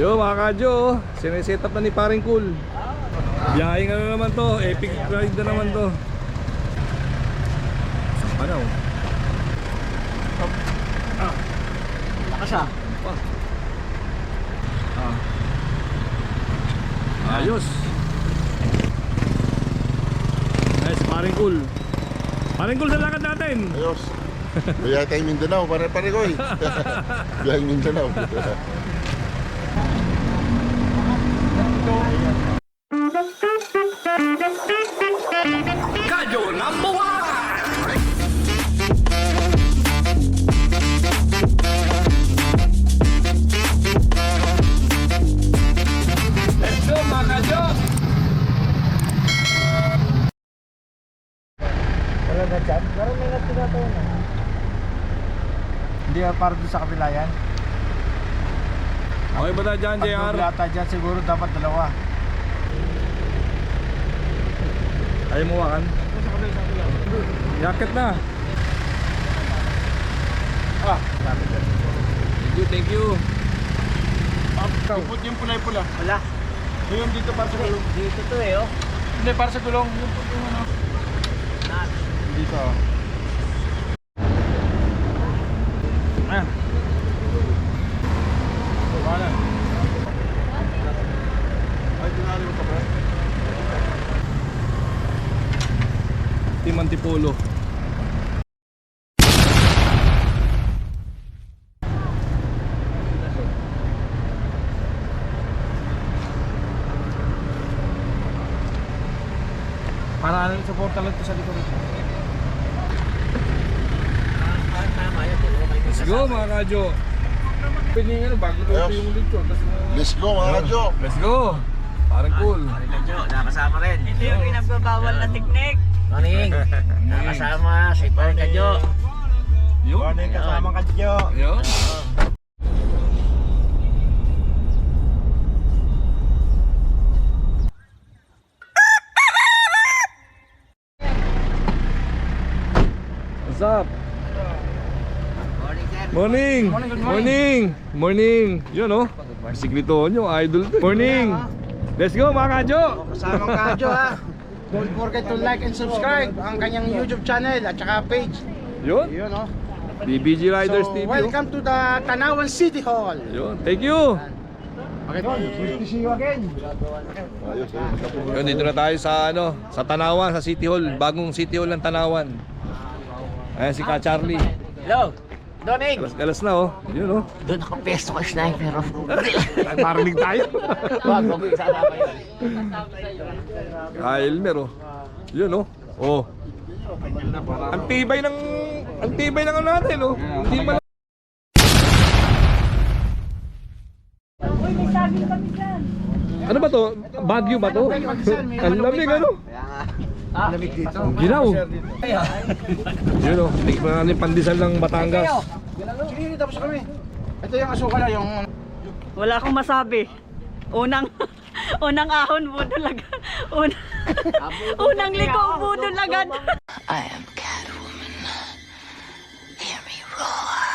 Yo mga kadyo, sineset up na ni paring cool. Biyahe nga na naman to, epic ride na naman to. Saan pa na oh? Baka siya. Ah. Ayos. Nice, paring cool. Paring cool sa lakad natin. Ayos. Biyahe tayong Mindanao, pare-pare ko eh. Biyahe Mindanao. Let's go mga kadyo! Wala na dyan. Parang may nagtinatawa na. Hindi ah, para doon sa kabila yan. Okay ba na dyan, Pag JR? dyan, siguro dapat dalawa. Ayaw mo wakan? Yakit na. Ah, Thank you, thank you. Ipot yung pula-pula. Wala. Yung dito para sa gulong. Dito to eh, oh. Hindi, para sa gulong. Yung put yung ano. Dito, oh. Ayan. Wala. Ay, tinali mo pa ba? Team Antipolo. Para ano, support lang to sa likod. Let's go mga kadyo. Pwede nga, bago to yung dito. Let's go mga kadyo. Let's go. Parang cool. Kadyo, nakasama rin. Ito yung pinagbabawal na teknik. Morning. Nakasama si Paul Kadyo. Yun. ano yung kasama ka dyo? Yun. What's up? Morning, sir. Morning. Morning, good Morning. Morning. Yun oh. Siglito nyo, idol to. Morning. Let's go mga kadyo. Kasamang kadyo ha. Don't forget to like and subscribe ang kanyang YouTube channel at saka page. Yun. Yun oh. DBG Riders so, TV. oh. welcome to the Tanawan City Hall. Yun. Thank you. Okay, good to see you again. Yun, dito na tayo sa ano, sa Tanawan, sa City Hall, bagong City Hall ng Tanawan. Ayan si Ka Charlie. Hello. Doning. Galas, galas na oh. Yun oh. Doon ako pesto kay sniper. Nagparinig tayo. Wag, wag sasama yun. Kyle Elmer oh. Yun oh. Oh. Ang tibay ng ang tibay ng ano natin oh. Hindi man Uy, may saging kami dyan. Ano ba to? Bagyo ba to? Ang lamig ano? Lamig dito. Ginaw. Yun oh. Tingnan natin pandesal ng Batangas. Sige, tapos kami. Ito yung asukal yung Wala akong masabi. Unang unang ahon budol agad. Unang, unang liko budol agad. I am Catwoman. Hear me roar.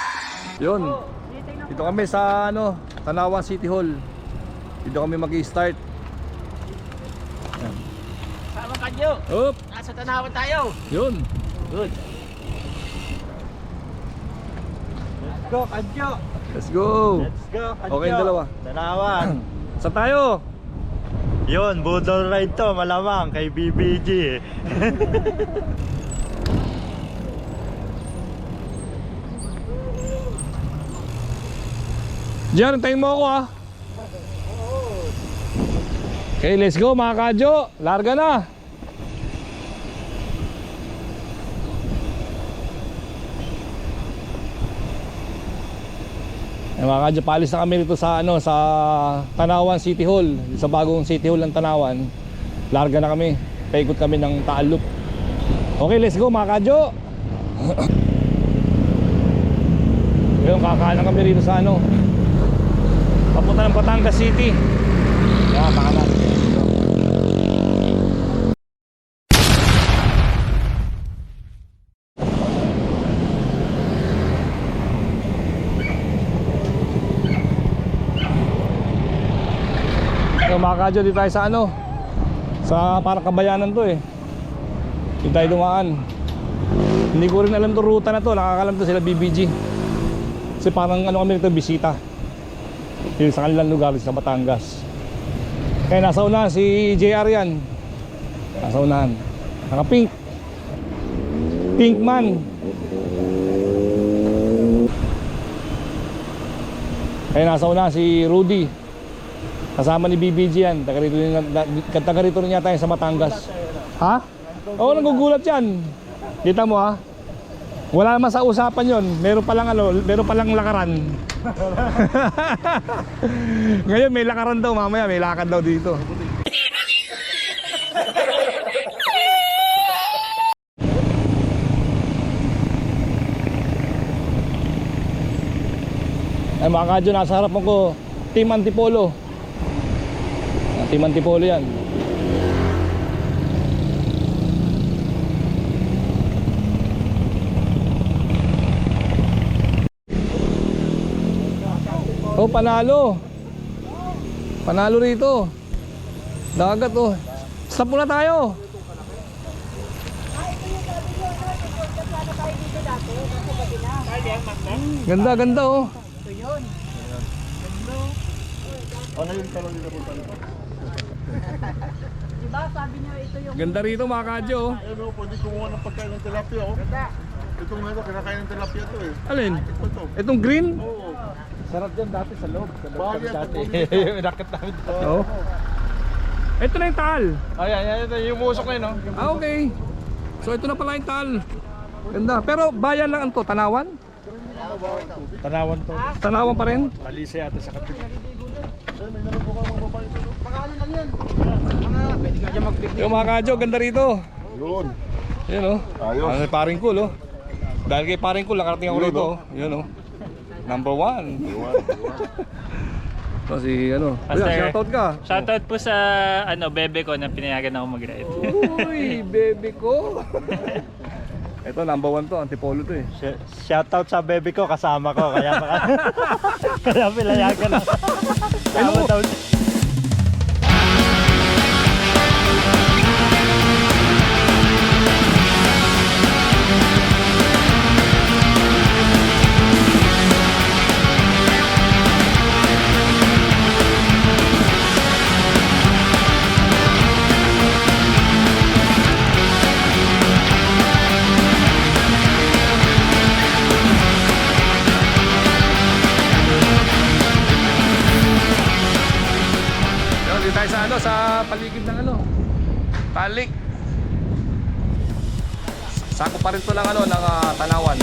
Yun. Dito kami sa ano, Tanawan City Hall. Dito kami mag-i-start. Kadyo. Up. Nasa tanawan tayo. Yun. Good. Go, kadyo. Let's go. Let's go, kadyo. Okay dalawa. Tanawan. Saan tayo? Yun, budol ride to, malamang kay BBG. Diyan, tayo mo ako ah. Okay, let's go mga kadyo. Larga na. Eh, mga kadyo, paalis na kami dito sa ano sa Tanawan City Hall, sa bagong City Hall ng Tanawan. Larga na kami. Paikot kami ng Taal Loop. Okay, let's go mga kadyo. Ngayon, kakain na kami rito sa ano, papunta ng Batangas City. Yan, baka natin. Kadyo, dito tayo sa ano? Sa parang kabayanan to eh. Dito tayo dumaan. Hindi ko rin alam to ruta na to. Nakakalam to sila BBG Kasi parang ano kami nito bisita. Yun sa kanilang lugar sa Batangas. Kaya nasa una si JR yan. Nasa unahan. Naka pink. Pink man. Kaya nasa una si Rudy Kasama ni BBG yan Taga rito, taga rito rin yata yan sa Batangas Ha? Oo nagugulat yan Kita mo ha Wala naman sa usapan yon. Meron palang ano, meron palang lakaran. Ngayon may lakaran daw, mamaya may lakad daw dito. Ay mga kadyo, nasa harapan ko, Team Antipolo. Ah, Team Antipolo yan. Oh, panalo. Panalo rito. Dagat oh. Stop muna tayo. Ganda, ganda oh. Diba sabi niyo ito yung Ganda rito mga kadyo oh. Ayun o, pwede kumuha ng pagkain ng tilapia oh. Itong ano, kinakain ng tilapia to eh. Alin? Ito to. Itong green? Oo. Sarap yan dati sa loob. Sa loob kami dati. nakit namin. Oo. Ito na yung tal. Ayan, ayan, ito yung musok na yun, no? Ah, okay. So ito na pala yung tal. Ganda. Pero bayan lang ang to, Tanawan? Tanawan to. Tanawan pa rin? Talisa yata sa kapit. Yung mga kadyo, ganda rito. Yun. Yun oh. Ayos. Ano, paring cool oh. Dahil kay paring cool, nakarating ako rito. oh. Yun oh. Number one. So si ano, Master. Kuya, shoutout ka. Shoutout po sa ano bebe ko na pinayagan ako mag-ride. Uy, baby ko. Ito, number one to, antipolo to eh. Sh- Shoutout sa baby ko, kasama ko. Kaya baka... kaya pilayagan ako. Tama daw. Paligid ng ano, talik. Sako pa rin to ng ano, ng ah, tanawan.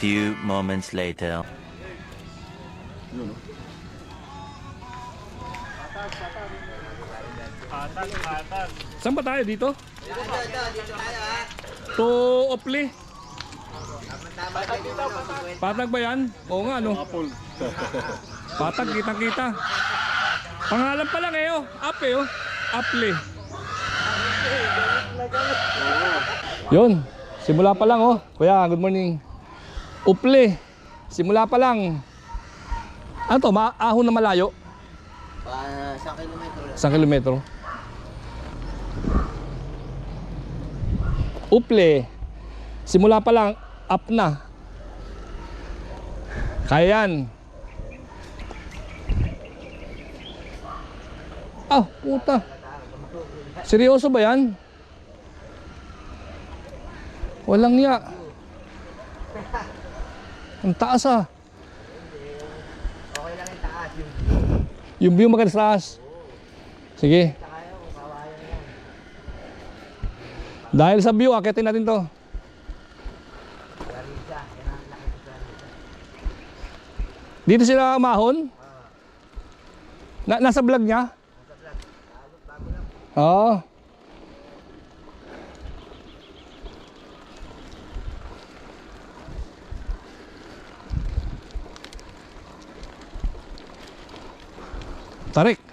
Few moments later. Saan ba tayo dito? To Opli. Patag ba yan? Oo nga no. Patag kitang kita. Pangalan pa lang eh oh. Up eh oh. Apli. Yun. Simula pa lang oh. Kuya, good morning. Upli. Simula pa lang. Ano to? Ma ahon na malayo? Pa, sa kilometro lang. Isang kilometro. Uple. Simula pa lang, up na. Kaya yan. Ah, puta. Seryoso ba yan? Walang ya. Ang taas ah. Yung view maganda sa taas. Sige. Dahil sa view, akitin natin to. Dito sila umahon? Na, nasa vlog niya? Oo. Tarik.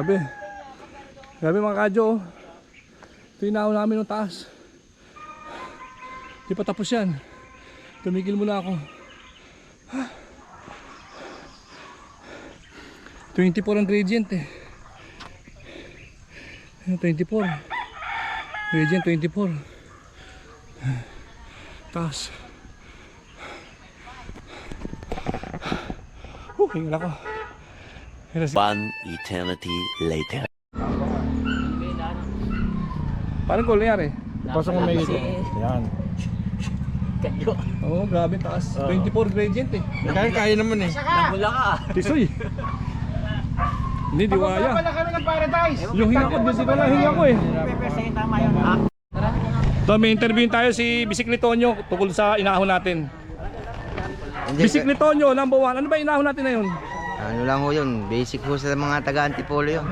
Grabe. Grabe mga kadyo. oh. Ito yung namin ng taas. Di pa tapos yan. Tumigil muna ako. 24 ang gradient eh. Ayun, 24. Gradient 24. Taas. Uh, hingal ako. One eternity later. Paano ko nangyari? Pasok mo may ito. Yan. Oo, oh, grabe taas. 24 gradient eh. Kaya kaya naman eh. Tisoy. Hindi, diwaya. Wala kami ng paradise. Yung hinga ko, dito ko lang hinga ko eh. So, may interview tayo si Bisikletonyo tungkol sa inahon natin. Bisikletonyo, number one. Ano ba inahon natin na yun? Ano lang ho yun, basic ho sa mga taga-antipolo yun.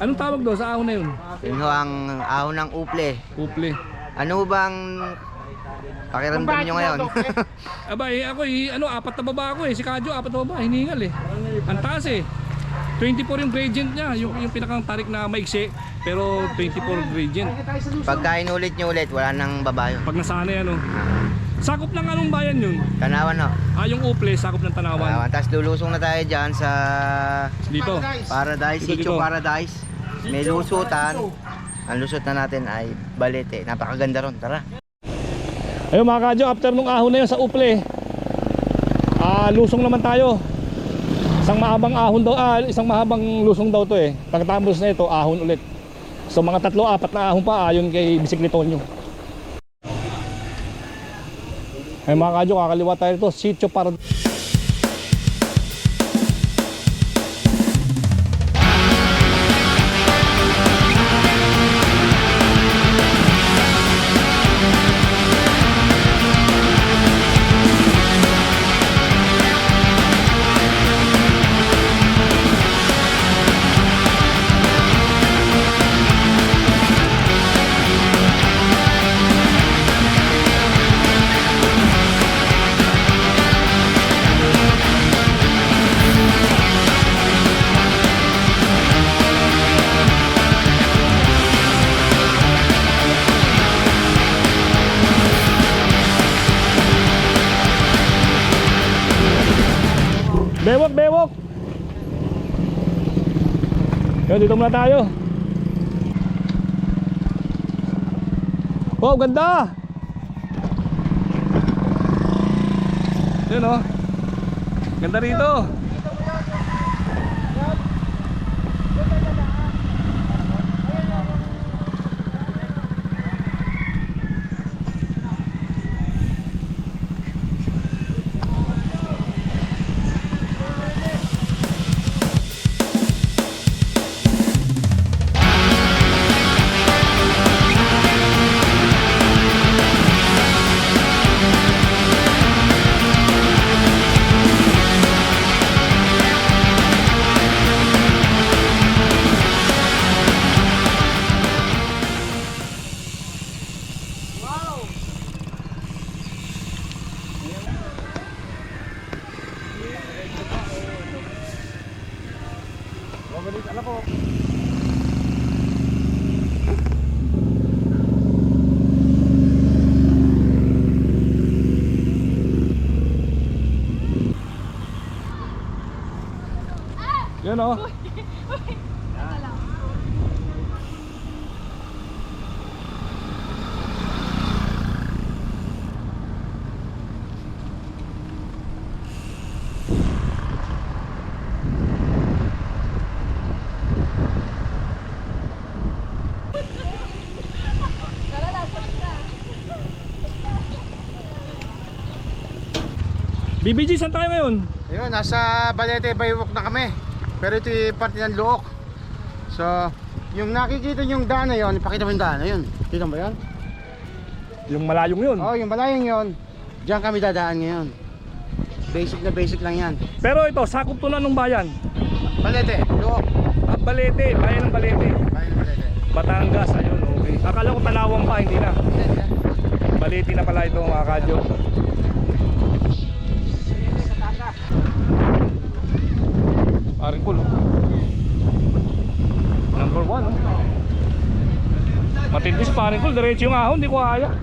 Anong tawag doon sa ahon na yun? Yun ho ang ahon ng uple. Uple. Ano bang pakiramdam nyo ngayon? Aba, eh, ako eh, ano, apat na baba ako eh. Si Kadyo, apat na baba. Hiningal eh. Ang taas eh. 24 yung gradient niya. Yung, yung pinakang tarik na maiksi. Pero 24 gradient. Pagka inulit nyo ulit, wala nang baba yun. Pag nasanay ano. Sakop ng anong bayan yun? Tanawan ho. Ah, yung Uple, sakop ng Tanawan. Tanawan. Tapos lulusong na tayo dyan sa Dito. Paradise, Dito, Sitio dito. Paradise. May lusutan. Ang lusot na natin ay Balete. Napakaganda ron. Tara. Ayun mga kadyo, after nung ahon na yun sa Uple, ah, lusong naman tayo. Isang mahabang ahon daw, ah, isang mahabang lusong daw to eh. Pagkatapos na ito, ahon ulit. So mga tatlo, apat na ahon pa, ayon kay Bisikletonyo. Ayun mga kadyo, kakaliwa tayo ito, Sitio para dito muna tayo. Wow, ganda! Yun oh. Ganda rito. Ayun oh. BBG, saan tayo ngayon? Ayun, nasa Balete Baywalk na kami. Pero ito yung parte ng Luok. So, yung nakikita yung daan na yun, ipakita mo yung daan na yun. Kita mo yun? Yung malayong yun. Oo, oh, yung malayong yun. Diyan kami dadaan ngayon. Basic na basic lang yan. Pero ito, sakop to na nung bayan. Balete, Luok. Ah, Balete, bayan ng Balete. Bayan ng Balete. Batangas, ayun, okay. Akala ko Talawang pa, hindi na. Balete na pala ito mga kadyo. Cool. oh. Number one. Oh. Matindi si paring cool. Diretso yung ahon, hindi ko kaya.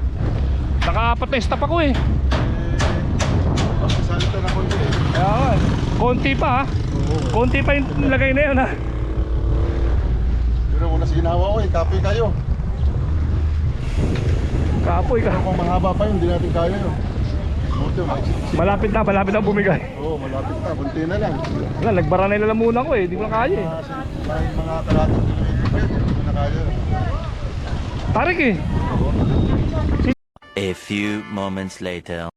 Nakaapat na stop ako eh. Salita na konti. Eh. konti pa ha. Konti pa yung lagay na yun ha. Pero una sa ginawa ko eh, copy kayo. Kapoy ka. Kung mahaba pa yun, hindi natin kaya yun. Malapit na, malapit na bumigay. Oo, malapit na, bunti na lang. Wala, nagbara na lang muna ko eh. Hindi ko na kaya eh. Mga, mga, mga kalating kilometer, hindi ko na kaya. Tarik eh. A few moments later.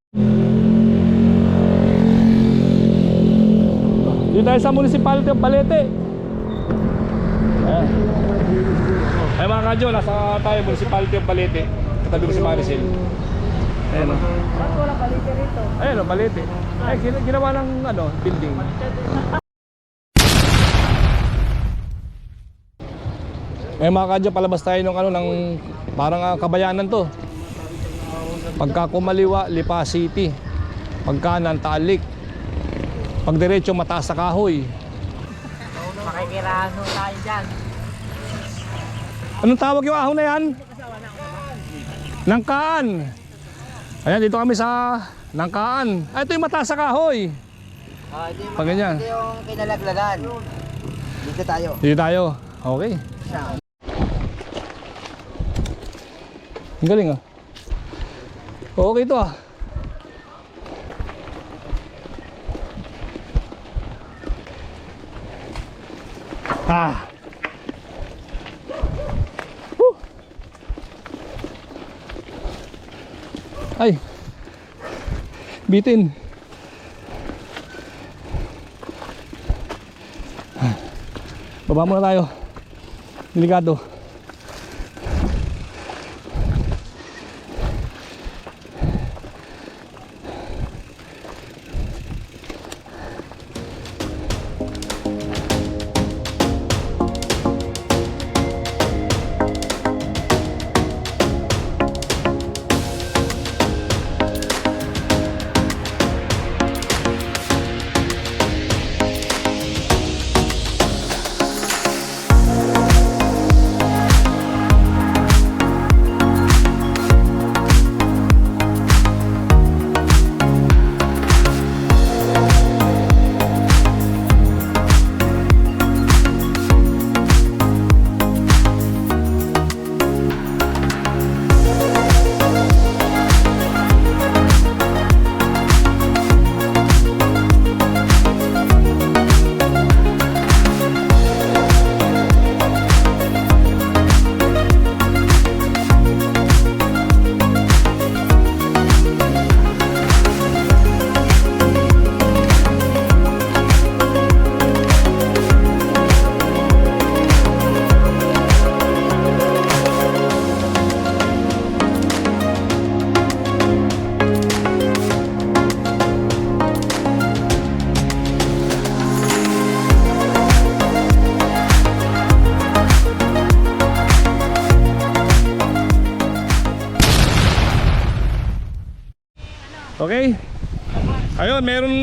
Dito tayo sa municipality of Balete. Ayan. Ay mga kadyo, nasa tayo municipality of Balete. Katabi ko si Maricel. Ayan o. Bakit walang Balete rito? Ayan o, Balete. Ay, gina- ginawa ng ano, building. Eh mga kadyo, palabas tayo ng ano, ng parang ah, kabayanan to. Pagka kumaliwa, Lipa City. Pagkanan, Talik. Pag diretso, mataas sa kahoy. Makikirahan tayo dyan. Anong tawag yung ahon na yan? Nangkaan. Ayan, dito kami sa Nangkaan. Ah, ito yung mataas sa kahoy. Ah, ito yung, Pag ganyan. ito yung kinalaglagan. Dito tayo. Dito tayo. Okay. Ang galing ah. Okay to ah. Ah. Ay. Bitin. Baba muna tayo. Delikado.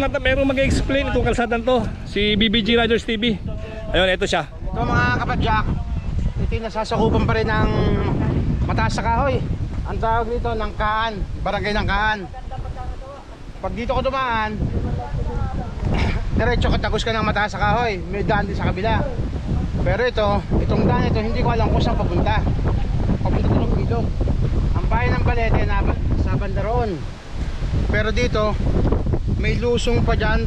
Meron na meron mag-explain itong kalsadan to, si BBG Riders TV. Ayun, ito siya. Ito mga kapadyak, ito yung nasasakupan pa rin ng mataas sa kahoy. Ang tawag dito ng kaan, barangay ng kaan. Pag dito ko dumaan, diretso katagos ka ng mataas sa kahoy. May daan din sa kabila. Pero ito, itong daan ito, hindi ko alam kung saan papunta. Papunta ko ng ilog. Ang bayan ng Balete na sa banda roon. Pero dito, may lusong pa dyan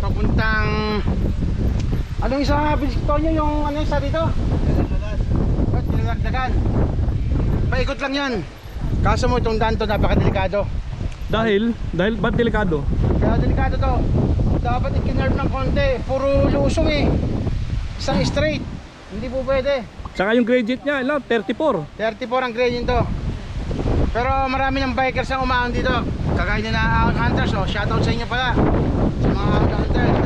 papuntang Anong isa Victoria yung ano isa dito? Ba't nilalagdagan? Paikot lang yan. Kaso mo itong daan to napakadelikado. Dahil, dahil ba't delikado? Kaya delikado to. Dapat ikinerve ng konti. Puro lusong eh. Isang straight. Hindi po pwede. Tsaka yung gradient niya, ilan? 34. 34 ang gradient to. Pero marami ng bikers ang umaon dito. Kagaya na Ahon Hunters. Oh. Shoutout sa inyo pala. Sa mga Ahon Hunters.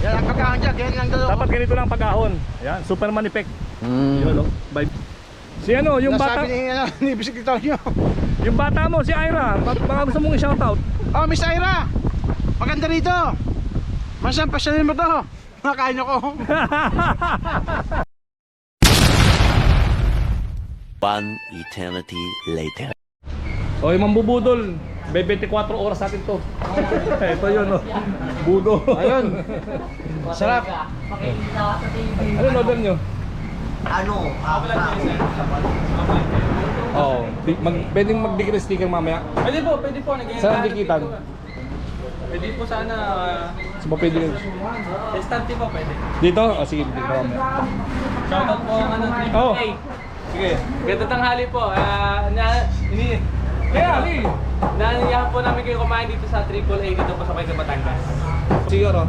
Yan ang pagkahon dyan. Ganyan lang to. Dapat ganito lang pag-ahon. Ayan, Superman effect. Yun, no? By... Si ano, yung bata, Nasabi ni, ano, ni Bisikitorio. yung bata mo, si Ira. Bak- Baka gusto mong i-shoutout. Oh, Miss Ira! Maganda rito! Masang pasyanin mo to! Nakain ako! One eternity later. O, yung mambubudol. May 24 oras natin to. Ito yun, no? Budo. Ayun! Sarap! ano order nyo? Ano? Oo. Di- mag, pwedeng ng sticker mamaya. Pwede po, pwede po. Saan dikitan? Pwede po sana. Sa so, pwede rin. Uh, Estante po pwede. Dito? O, sige, dito mamaya. Shoutout po ang ano, Oh. Sige. Ganda tanghali po. Ah, na, ini, Kaya, Ali! Nananayahan po namin kayo kumain dito sa Triple A dito po sa Kayo Batangas. Siguro.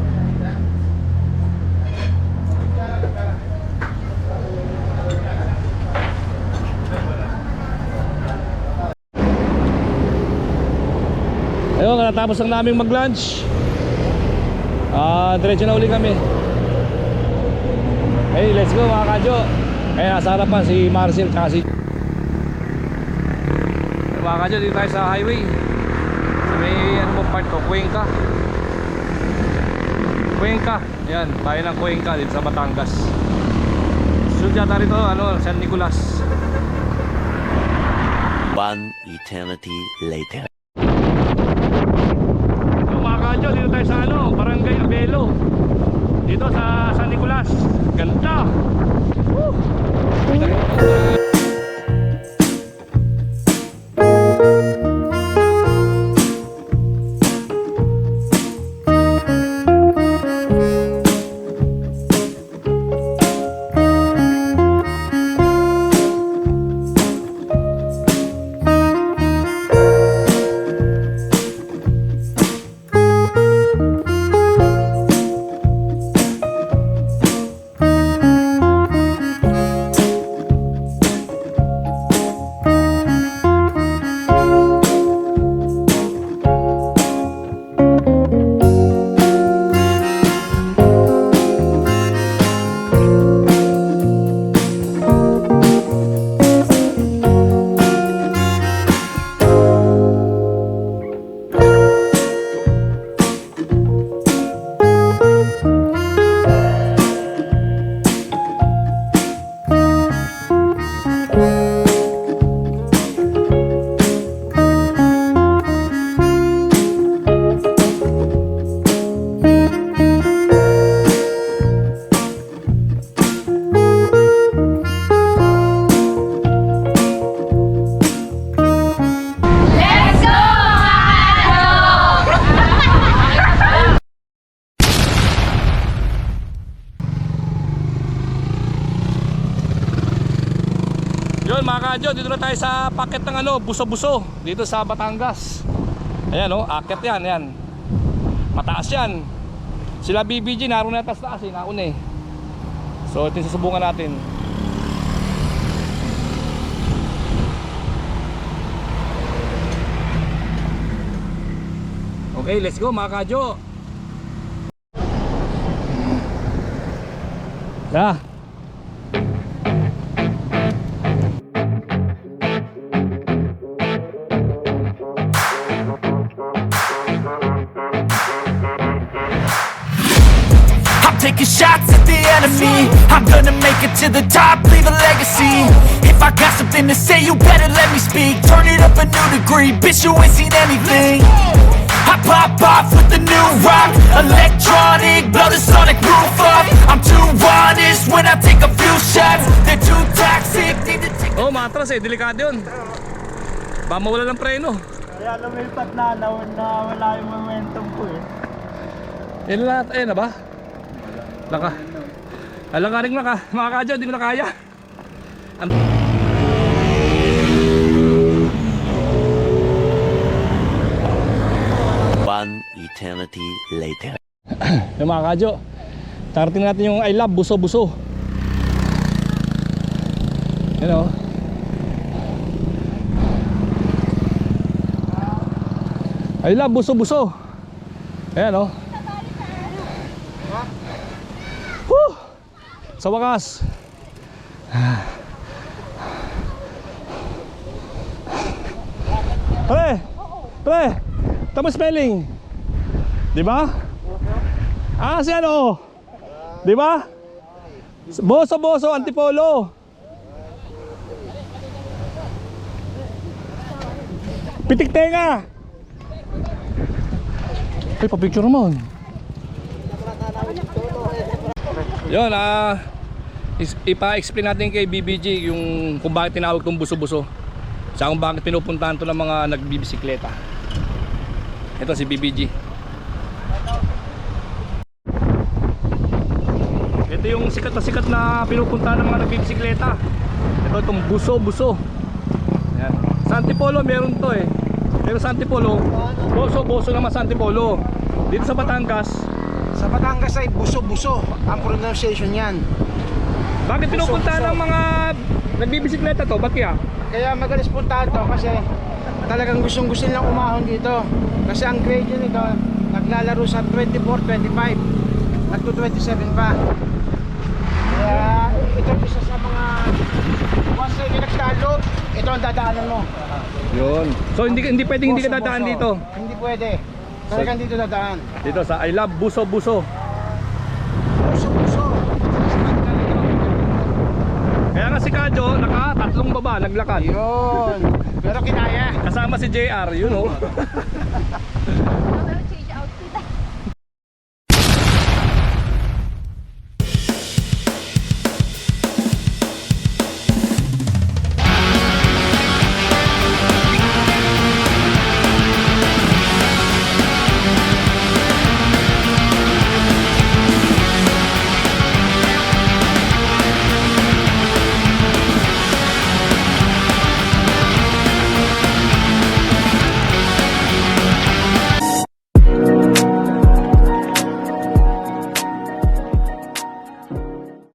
Ayun, natapos lang namin mag-lunch. Ah, diretso na uli kami. Hey, let's go mga kadyo. Ay, nasa harapan si Marcel tsaka Mga kadyo, dito tayo sa highway. Sa may ano mo part to, Cuenca. Cuenca. Yan, bayan ng Cuenca dito sa Batangas. Sunod yata rito, ano, San Nicolas. One eternity later. Tayo sa paket ng ano, buso-buso dito sa Batangas. Ayan oh, akit yan, yan. Mataas yan. Sila BBG naroon na taas-taas eh, nauna eh. So ito susubukan natin. Okay, let's go mga kadyo. Yeah. To the top, leave a legacy If I got something to say, you better let me speak Turn it up a new degree, bitch you ain't seen anything I pop off with the new rock Electronic, blow the sonic roof up I'm too honest when I take a few shots They're too toxic, need to take Oh, matras eh, delikado yun. Baka mawala ng preno. Kaya lumipat na, na, na wala yung momentum ko eh. Yan lahat, ayun na ba? Laka. Alang ka rin maka, mga kadyo, hindi ko na kaya. Ang- One eternity later. Yung mga kadyo, tarating natin yung I love buso-buso. Yan o. I love buso-buso. Ayan o. Woo! Sa wakas. Pre! Pre! Tama spelling. Di ba? Ah, si ano? Di ba? Boso, boso, antipolo. Pitik tenga. Ay, pa-picture naman. Yun, ah, ipa-explain natin kay BBG yung kung bakit tinawag tong buso-buso. Sa kung bakit pinupuntahan to ng mga nagbibisikleta. Ito si BBG. Ito yung sikat na sikat na pinupuntahan ng mga nagbibisikleta. Ito itong buso-buso. Yan. Sa Antipolo meron to eh. Pero sa Antipolo, boso-boso naman sa Antipolo. Dito sa Batangas, Sa Batangas ay buso-buso ang pronunciation yan. bakit pinupuntahan ng mga nagbibisikleta to? Ba't kaya? Kaya magalis puntahan to kasi talagang gustong gusto nilang umahon dito. Kasi ang grade yun ito, naglalaro sa 24, 25. Nagto 27 pa. Kaya ito isa sa mga once na nagtalo, ito ang dadaanan mo. Yun. So hindi hindi pwedeng hindi ka dadaan Buso-buso. dito. Hindi pwede. Talagang dito dadaan. Dito sa I love buso-buso. Buso-buso. Kaya nga si Kadyo, naka tatlong baba, naglakad. Yun. Pero kinaya. Kasama si JR, yun oh.